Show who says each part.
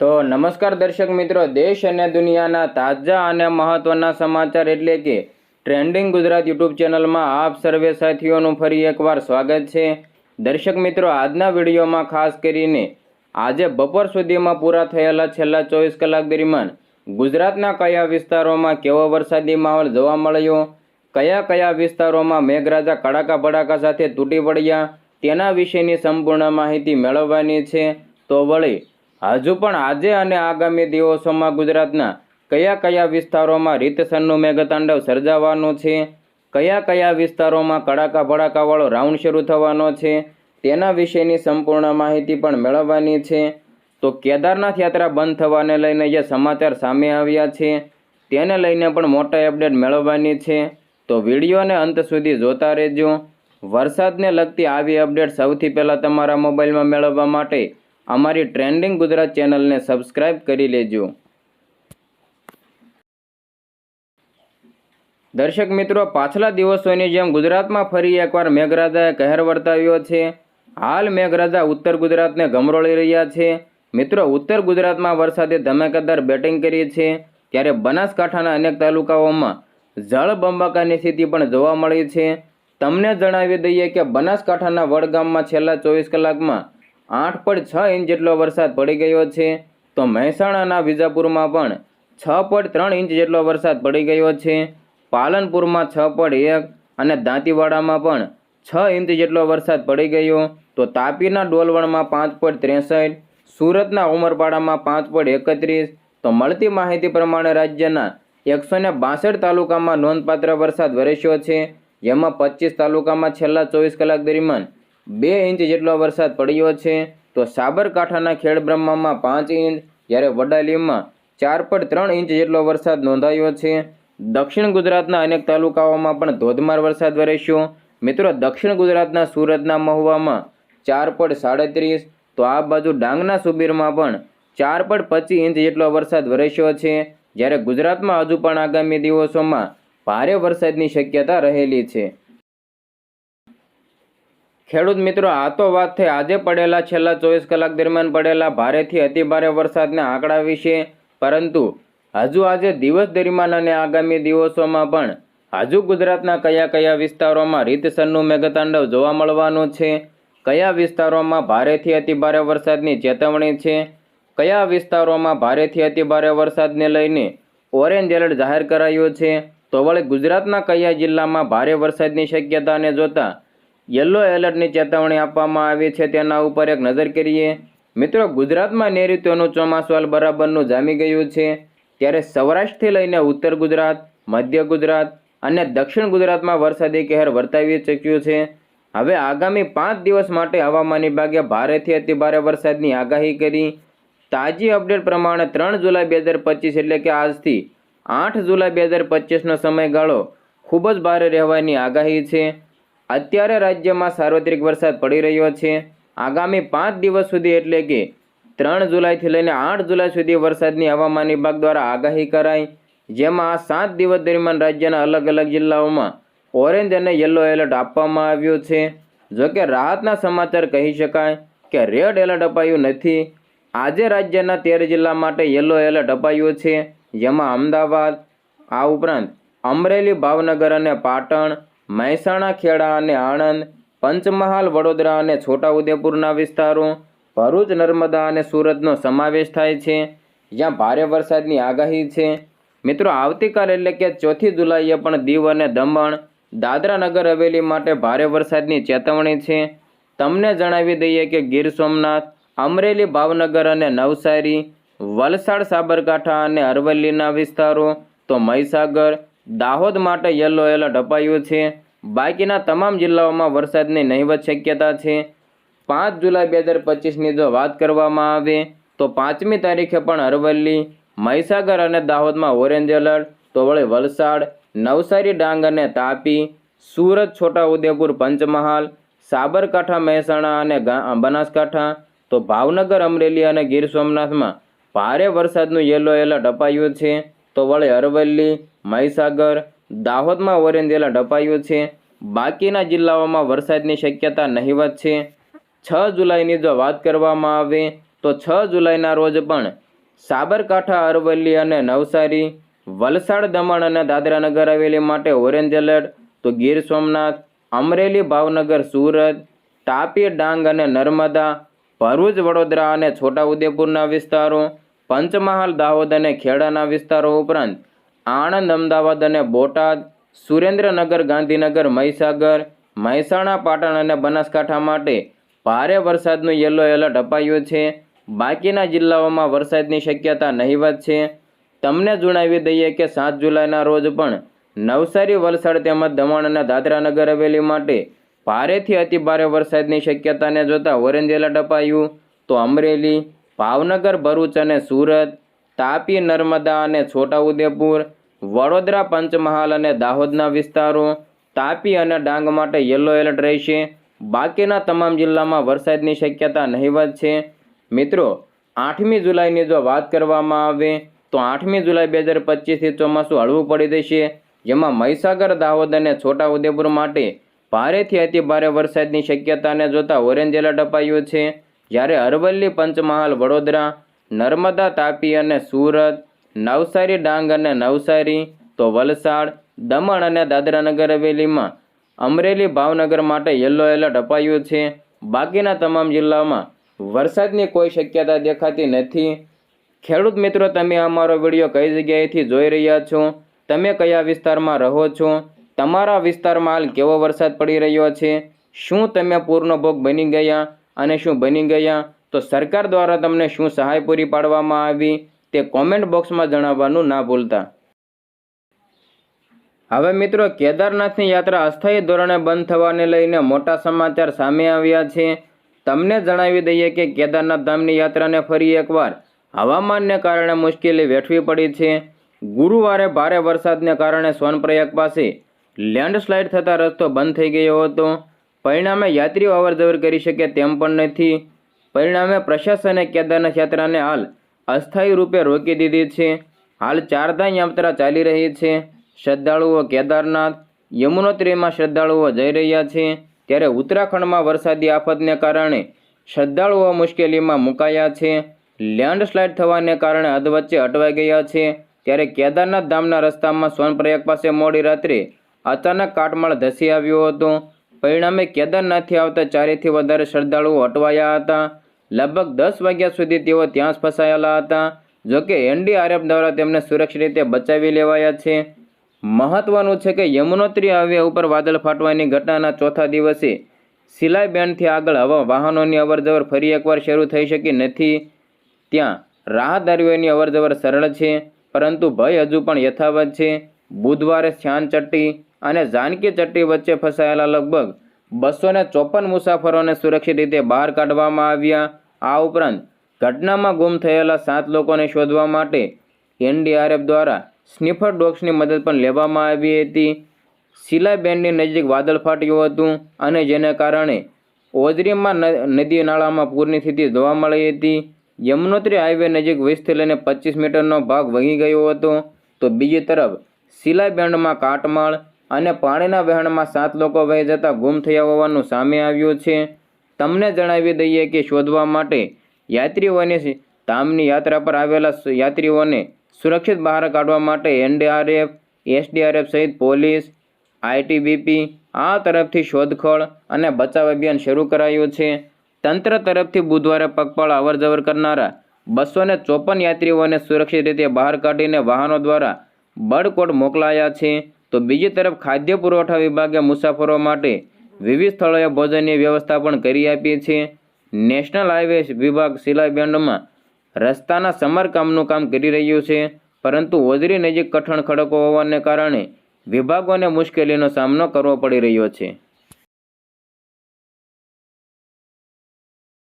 Speaker 1: તો નમસ્કાર દર્શક મિત્રો, દેશ અને દુનિયાના તાજા અને મહત્વના સમાચાર એટલે કે ટ્રેન્ડિંગ ગુજરાત યુટ્યુબ ચેનલમાં આપ સર્વે સાથીઓનું ફરી એકવાર સ્વાગત છે. દર્શક મિત્રો, આજના વિડીયોમાં ખાસ કરીને આજે બપોર સુધીમાં પૂરા થયેલા છેલ્લા ચોવીસ કલાક દરમિયાન ગુજરાતના કયા વિસ્તારોમાં કેવો વરસાદી માહોલ જોવા મળ્યો, કયા કયા વિસ્તારોમાં મેઘરાજા કડાકા ભડાકા સાથે તૂટી પડ્યા, તેના વિશેની સંપૂર્ણ માહિતી મેળવવાની છે. તો વળી હજુ પણ આજે અને આગામી દિવસોમાં ગુજરાતના કયા કયા વિસ્તારોમાં રીતસરનું મેઘતાંડવ સર્જાવાનું છે? કયા કયા વિસ્તારોમાં કડાકા ભડાકાવાળો રાઉન્ડ શરૂ થવાનો છે? તેના વિશેની સંપૂર્ણ માહિતી પણ મેળવવાની છે. તો કેદારનાથ યાત્રા બંધ થવાને લઈને જે સમાચાર સામે આવ્યા છે, તેને લઈને પણ મોટા અપડેટ મેળવવાની છે. તો વિડીયોને અંત સુધી જોતા રહેજો. વરસાદને લગતી આવી અપડેટ સૌથી પહેલાં તમારા મોબાઈલમાં મેળવવા માટે અમારી ટ્રેન્ડિંગ ગુજરાત ચેનલને સબસ્ક્રાઈબ કરી લેજો. દર્શક મિત્રો, પાછલા દિવસોની જેમ ગુજરાતમાં ફરી એકવાર મેઘરાજાએ કહેર વર્તાવ્યો છે. હાલ મેઘરાજા ઉત્તર ગુજરાતને ગમરોળી રહ્યા છે. મિત્રો, ઉત્તર ગુજરાતમાં વરસાદે ધમાકેદાર બેટિંગ કરી છે. ત્યારે બનાસકાંઠાના અનેક તાલુકાઓમાં જળબંબાકારની સ્થિતિ પણ જોવા મળી છે. તમને જણાવી દઈએ કે બનાસકાંઠાના વડગામમાં છેલ્લા ચોવીસ કલાકમાં આઠ પોઈન્ટ છ ઇંચ જેટલો વરસાદ પડી ગયો છે. તો મહેસાણાના વિજાપુરમાં પણ છ પોઈન્ટ ત્રણ ઇંચ જેટલો વરસાદ પડી ગયો છે. પાલનપુરમાં છ પોઈન્ટ એક અને દાંતીવાડામાં પણ છ ઇંચ જેટલો વરસાદ પડી ગયો. તો તાપીના ડોલવણમાં પાંચ પોઈન્ટ ત્રેસઠ, સુરતના ઉમરપાડામાં પાંચ પોઈન્ટ એકત્રીસ. તો મળતી માહિતી પ્રમાણે રાજ્યના એકસો ને બાસઠ તાલુકામાં નોંધપાત્ર વરસાદ વરસ્યો છે. જેમાં પચીસ તાલુકામાં છેલ્લા ચોવીસ કલાક દરમિયાન બે ઇંચ જેટલો વરસાદ પડ્યો છે, તો સાબરકાંઠાના ખેડબ્રહ્મામાં પાંચ ઇંચ, જ્યારે વડાલીમાં ચાર પોઈન્ટ ત્રણ ઇંચ જેટલો વરસાદ નોંધાયો છે. દક્ષિણ ગુજરાતના અનેક તાલુકાઓમાં પણ ધોધમાર વરસાદ વરસ્યો. મિત્રો, દક્ષિણ ગુજરાતના સુરતના મહુવામાં ચાર પોઈન્ટ સાડત્રીસ, તો આ બાજુ ડાંગના સુબીરમાં પણ ચાર પોઈન્ટ પચીસ ઇંચ જેટલો વરસાદ વરસ્યો છે. જ્યારે ગુજરાતમાં હજુ પણ આગામી દિવસોમાં ભારે વરસાદની શક્યતા રહેલી છે. ખેડૂત મિત્રો, આ તો વાત થઈ. આજે પડેલા છેલ્લા ચોવીસ કલાક દરમિયાન પડેલા ભારેથી અતિભારે વરસાદના આંકડા વિશે. પરંતુ હજુ આજે દિવસ દરમિયાન અને આગામી દિવસોમાં પણ હજુ ગુજરાતના કયા કયા વિસ્તારોમાં રીતસરનું મેઘતાંડવ જોવા મળવાનું છે? કયા વિસ્તારોમાં ભારેથી અતિભારે વરસાદની ચેતવણી છે? કયા વિસ્તારોમાં ભારેથી અતિભારે વરસાદને લઈને ઓરેન્જ એલર્ટ જાહેર કરાયું છે? તો વળી ગુજરાતના કયા જિલ્લામાં ભારે વરસાદની શક્યતાને જોતા યલો એલર્ટની ચેતવણી આપવામાં આવી છે. તેના ઉપર એક નજર કરીએ. મિત્રો, ગુજરાતમાં નૈઋત્યનું ચોમાસું બરાબરનું જામી ગયું છે. ત્યારે સૌરાષ્ટ્રથી લઈને ઉત્તર ગુજરાત, મધ્ય ગુજરાત અને દક્ષિણ ગુજરાતમાં વરસાદી કહેર વર્તાવી ચૂક્યું છે. હવે આગામી પાંચ દિવસ માટે હવામાન વિભાગે ભારેથી અતિભારે વરસાદની આગાહી કરી. તાજી અપડેટ પ્રમાણે ત્રણ જુલાઈ બે હજાર પચીસ એટલે કે આજથી આઠ જુલાઈ બે હજાર પચીસનો સમયગાળો ખૂબ જ ભારે રહેવાની આગાહી છે. અત્યારે રાજ્યમાં સાર્વત્રિક વરસાદ પડી રહ્યો છે. આગામી પાંચ દિવસ સુધી એટલે કે ત્રણ જુલાઈથી લઈને આઠ જુલાઈ સુધી વરસાદની હવામાન વિભાગ દ્વારા આગાહી કરાઈ. જેમાં આ સાત દિવસ દરમિયાન રાજ્યના અલગ અલગ જિલ્લાઓમાં ઓરેન્જ અને યલો એલર્ટ આપવામાં આવ્યું છે. જોકે રાહતના સમાચાર કહી શકાય કે રેડ એલર્ટ અપાયું નથી. આજે રાજ્યના તેર જિલ્લા માટે યલો એલર્ટ અપાયું છે. જેમાં અમદાવાદ, આ ઉપરાંત અમરેલી, ભાવનગર અને પાટણ મહેસાણા, ખેડા અને આણંદ, પંચમહાલ, વડોદરા અને છોટાઉદેપુરના વિસ્તારો, ભરૂચ, નર્મદા અને સુરતનો સમાવેશ થાય છે. જ્યાં ભારે વરસાદની આગાહી છે. મિત્રો, આવતીકાલ એટલે કે ચોથી જુલાઈએ પણ દીવ અને દમણ, દાદરા નગર હવેલી માટે ભારે વરસાદની ચેતવણી છે. તમને જણાવી દઈએ કે ગીર સોમનાથ, અમરેલી, ભાવનગર અને નવસારી, વલસાડ, સાબરકાંઠા અને અરવલ્લીના વિસ્તારો, તો મહીસાગર દાહોદ માટે યલો એલર્ટ અપાયું છે. બાકીના તમામ જિલ્લાઓમાં વરસાદની નહીવત શક્યતા છે. પાંચ જુલાઈ બે હજાર પચીસની જો વાત કરવામાં આવે, તો પાંચમી તારીખે પણ અરવલ્લી, મહીસાગર અને દાહોદમાં ઓરેન્જ એલર્ટ તો વળી વલસાડ, નવસારી, ડાંગ અને તાપી, સુરત, છોટાઉદેપુર, પંચમહાલ, સાબરકાંઠા, મહેસાણા અને બનાસકાંઠા, તો ભાવનગર, અમરેલી અને ગીર સોમનાથમાં ભારે વરસાદનું યલો એલર્ટ અપાયું છે. તો વળી અરવલ્લી મહીસાગર, દાહોદમાં ઓરેન્જ એલર્ટ અપાયું છે. બાકીના જિલ્લાઓમાં વરસાદની શક્યતા નહીવત છે. છ જુલાઈની જો વાત કરવામાં આવે, તો છ જુલાઈના રોજ પણ સાબરકાંઠા, અરવલ્લી અને નવસારી, વલસાડ, દમણ અને દાદરાનગર હવેલી માટે ઓરેન્જ એલર્ટ, તો ગીર સોમનાથ, અમરેલી, ભાવનગર, સુરત, તાપી, ડાંગ અને નર્મદા, ભરૂચ, વડોદરા અને છોટાઉદેપુરના વિસ્તારો, પંચમહાલ, દાહોદ અને ખેડાના વિસ્તારો ઉપરાંત આણંદ, અમદાવાદ અને બોટાદ, સુરેન્દ્રનગર, ગાંધીનગર, મહીસાગર, મહેસાણા, પાટણ અને બનાસકાંઠા માટે ભારે વરસાદનું યલો એલર્ટ અપાયું છે. બાકીના જિલ્લાઓમાં વરસાદની શક્યતા નહીવત છે. તમને જણાવી દઈએ કે સાત જુલાઈના રોજ પણ નવસારી, વલસાડ તેમજ દમણ અને દાદરાનગર હવેલી માટે ભારેથી અતિભારે વરસાદની શક્યતાને જોતાં ઓરેન્જ એલર્ટ અપાયું. તો અમરેલી, ભાવનગર, ભરૂચ અને સુરત, તાપી, નર્મદા અને છોટાઉદેપુર વડોદરા પંચમહાલ અને દાહોદના વિસ્તારો તાપી અને ડાંગ માટે યલો એલર્ટ રહેશે. બાકીના તમામ જિલ્લામાં વરસાદની શક્યતા નહીવત છે. મિત્રો, આઠમી જુલાઈની જો વાત કરવામાં આવે, તો આઠમી જુલાઈ બે હજાર પચીસથી ચોમાસું હળવું પડી દેશે. જેમાં મહીસાગર, દાહોદ અને છોટાઉદેપુર માટે ભારેથી અતિભારે વરસાદની શક્યતાને જોતા ઓરેન્જ એલર્ટ અપાયું છે. જ્યારે અરવલ્લી, પંચમહાલ, વડોદરા, નર્મદા, તાપી અને સુરત નવસારી ડાંગ અને નવસારી, તો વલસાડ, દમણ અને દાદરાનગર હવેલીમાં અમરેલી ભાવનગર માટે યલો એલર્ટ અપાયું છે. બાકીના તમામ જિલ્લામાં વરસાદની કોઈ શક્યતા દેખાતી નથી. ખેડૂત મિત્રો, તમે અમારો વીડિયો કઈ જગ્યાએથી જોઈ રહ્યા છો? તમે કયા વિસ્તારમાં રહો છો? તમારા વિસ્તારમાં હાલ કેવો વરસાદ પડી રહ્યો છે? શું તમે પૂરનો ભોગ બની ગયા? અને શું બની ગયા? તો સરકાર દ્વારા તમને શું સહાય પૂરી પાડવામાં આવી? તે કોમેન્ટ બોક્સમાં જણાવવાનું ના ભૂલતા. હવે મિત્રો, કેદારનાથની યાત્રા અસ્થાયી ધોરણે બંધ થવાને લઈને મોટા સમાચાર સામે આવ્યા છે. તમને જણાવી દઈએ કે કેદારનાથ ધામની યાત્રાને ફરી એકવાર હવામાનને કારણે મુશ્કેલી વેઠવી પડી છે. ગુરુવારે ભારે વરસાદને કારણે સોનપ્રયાગ પાસે લેન્ડસ્લાઇડ થતા રસ્તો બંધ થઈ ગયો હતો. પરિણામે યાત્રીઓ અવરજવર કરી શકે તેમ પણ નથી. પરિણામે પ્રશાસને કેદારનાથ યાત્રાને હાલ અસ્થાયી રૂપે રોકી દીધી છે. હાલ ચારધામ યાત્રા ચાલી રહી છે. શ્રદ્ધાળુઓ કેદારનાથ, યમુનોત્રીમાં શ્રદ્ધાળુઓ જઈ રહ્યા છે. ત્યારે ઉત્તરાખંડમાં વરસાદી આફતને કારણે શ્રદ્ધાળુઓ મુશ્કેલીમાં મુકાયા છે. લેન્ડસ્લાઇડ થવાને કારણે અધવચ્ચે અટવાઈ ગયા છે. ત્યારે કેદારનાથ ધામના રસ્તામાં સોનપ્રયાગ પાસે મોડી રાત્રે અચાનક કાટમાળ ધસી આવ્યો હતો. પરિણામે કેદારનાથથી આવતા ચારેથી વધારે શ્રદ્ધાળુઓ અટવાયા હતા. લગભગ દસ વાગ્યા સુધી તેઓ ત્યાં જ ફસાયેલા હતા. જોકે એનડીઆરએફ દ્વારા તેમને સુરક્ષિત રીતે બચાવી લેવાયા છે. મહત્વનું છે કે યમુનોત્રી હાઈવે ઉપર વાદળ ફાટવાની ઘટનાના ચોથા દિવસે સિલાઈ બેન્ડથી આગળ હવા વાહનોની અવરજવર ફરી એકવાર શરૂ થઈ શકી નથી. ત્યાં રાહદારીઓની અવરજવર સરળ છે, પરંતુ ભય હજુ પણ યથાવત છે. બુધવારે શ્યાન ચટ્ટી અને જાનકી ચટ્ટી વચ્ચે ફસાયેલા લગભગ બસો ને ચોપન મુસાફરોને સુરક્ષિત રીતે બહાર કાઢવામાં આવ્યા. આ ઉપરાંત ઘટનામાં ગુમ થયેલા સાત લોકોને શોધવા માટે એનડીઆરએફ દ્વારા સ્નીફર ડોગ્સની મદદ પણ લેવામાં આવી હતી. સિલાઈ બેન્ડની નજીક વાદળ ફાટ્યું હતું અને જેને કારણે ઓજરીમાં નદી નાળામાં પૂરની સ્થિતિ જોવા મળી હતી. યમુનોત્રી હાઈવે નજીક વીસથી લઈને પચીસ મીટરનો ભાગ વહી ગયો હતો. તો બીજી તરફ સિલાઈ બેન્ડમાં કાટમાળ અને પાણીના વહેણમાં સાત લોકો વહી જતા ગુમ થયા હોવાનું સામે આવ્યું છે. તમને જણાવી દઈએ કે શોધવા માટે યાત્રીઓની ધામની યાત્રા પર આવેલા યાત્રીઓને સુરક્ષિત બહાર કાઢવા માટે એનડીઆરએફ, એસડીઆરએફ સહિત પોલીસ, આઈટીબીપી આ તરફથી શોધખોળ અને બચાવ અભિયાન શરૂ કરાયું છે. તંત્ર તરફથી બુધવારે પગપાળ અવરજવર કરનારા બસો ને ચોપન યાત્રીઓને સુરક્ષિત રીતે બહાર કાઢીને વાહનો દ્વારા બળકોટ મોકલાયા છે. તો બીજી તરફ ખાદ્ય પુરવઠા વિભાગે મુસાફરો માટે વિવિધ સ્થળોએ ભોજનની વ્યવસ્થા પણ કરી આપી છે. નેશનલ હાઈવે વિભાગ સિલાઈ બેન્ડમાં રસ્તાના સમારકામનું કામ કરી રહ્યું છે, પરંતુ ઓજરી નજીક કઠણ ખડકો હોવાને કારણે વિભાગોને મુશ્કેલીનો સામનો કરવો પડી રહ્યો છે.